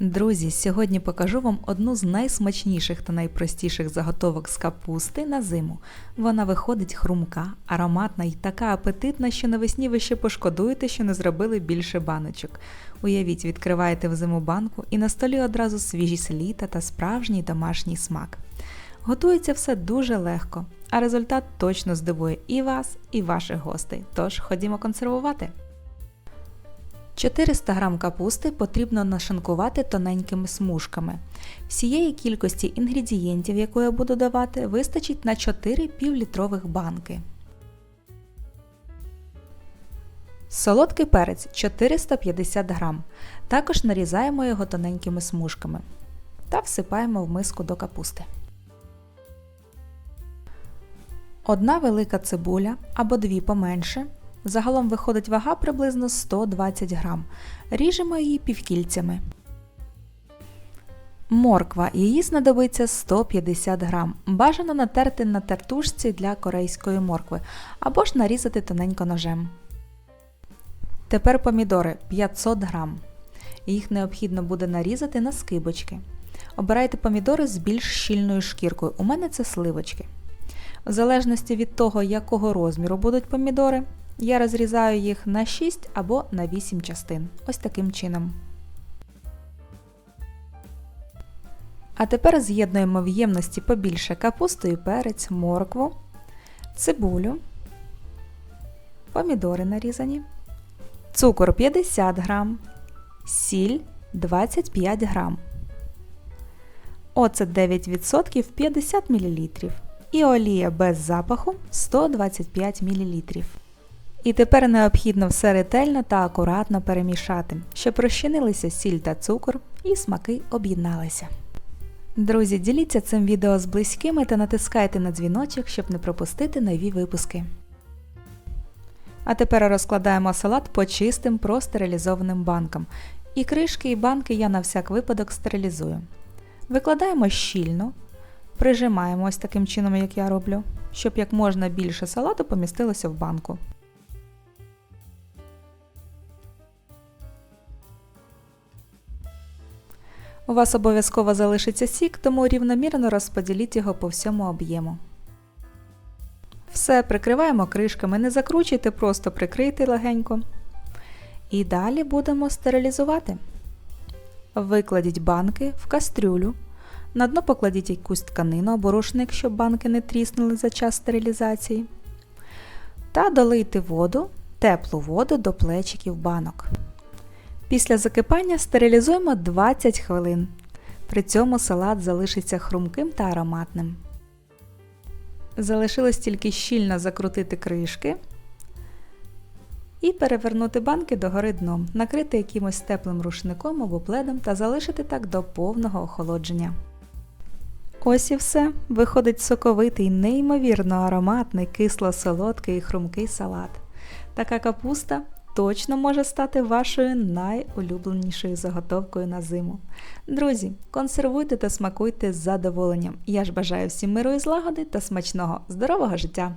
Друзі, сьогодні покажу вам одну з найсмачніших та найпростіших заготовок з капусти на зиму. Вона виходить хрумка, ароматна і така апетитна, що навесні ви ще пошкодуєте, що не зробили більше баночок. Уявіть, відкриваєте в зиму банку і на столі одразу свіжість літа та справжній домашній смак. Готується все дуже легко, а результат точно здивує і вас, і ваших гостей. Тож ходімо консервувати. 400 г капусти потрібно нашинкувати тоненькими смужками. Всієї кількості інгредієнтів, яку я буду давати, вистачить на 4 півлітрових банки. Солодкий перець 450 г. Також нарізаємо його тоненькими смужками та всипаємо в миску до капусти. Одна велика цибуля або дві поменше. Загалом виходить вага приблизно 120 грам. Ріжемо її півкільцями. Морква. Її знадобиться 150 грам. Бажано натерти на тертушці для корейської моркви або ж нарізати тоненько ножем. Тепер помідори 500 грам. Їх необхідно буде нарізати на скибочки. Обирайте помідори з більш щільною шкіркою. У мене це сливочки. В залежності від того, якого розміру будуть помідори, я розрізаю їх на 6 або на 8 частин. Ось таким чином. А тепер з'єднуємо в ємності побільше капусту і перець, моркву, цибулю, помідори нарізані, цукор 50 грам, сіль 25 грам, оцет 9% 50 мл і олія без запаху 125 мл. І тепер необхідно все ретельно та акуратно перемішати, щоб розчинилися сіль та цукор і смаки об'єдналися. Друзі, діліться цим відео з близькими та натискайте на дзвіночок, щоб не пропустити нові випуски. А тепер розкладаємо салат по чистим простерилізованим банкам. І кришки і банки я на всяк випадок стерилізую. Викладаємо щільно, прижимаємо ось таким чином, як я роблю, щоб як можна більше салату помістилося в банку. У вас обов'язково залишиться сік, тому рівномірно розподіліть його по всьому об'єму. Все, прикриваємо кришками, не закручуйте, просто прикрийте легенько. І далі будемо стерилізувати. Викладіть банки в кастрюлю. На дно покладіть якусь тканину або рушник, щоб банки не тріснули за час стерилізації. Та долийте воду, теплу воду до плечиків банок. Після закипання стерилізуємо 20 хвилин. При цьому салат залишиться хрумким та ароматним. Залишилось тільки щільно закрутити кришки і перевернути банки догори дном, накрити якимось теплим рушником або пледом та залишити так до повного охолодження. Ось і все. Виходить соковитий, неймовірно ароматний, кисло-солодкий і хрумкий салат. Така капуста точно може стати вашою найулюбленішою заготовкою на зиму. Друзі, консервуйте та смакуйте з задоволенням. Я ж бажаю всім миру і злагоди та смачного, здорового життя!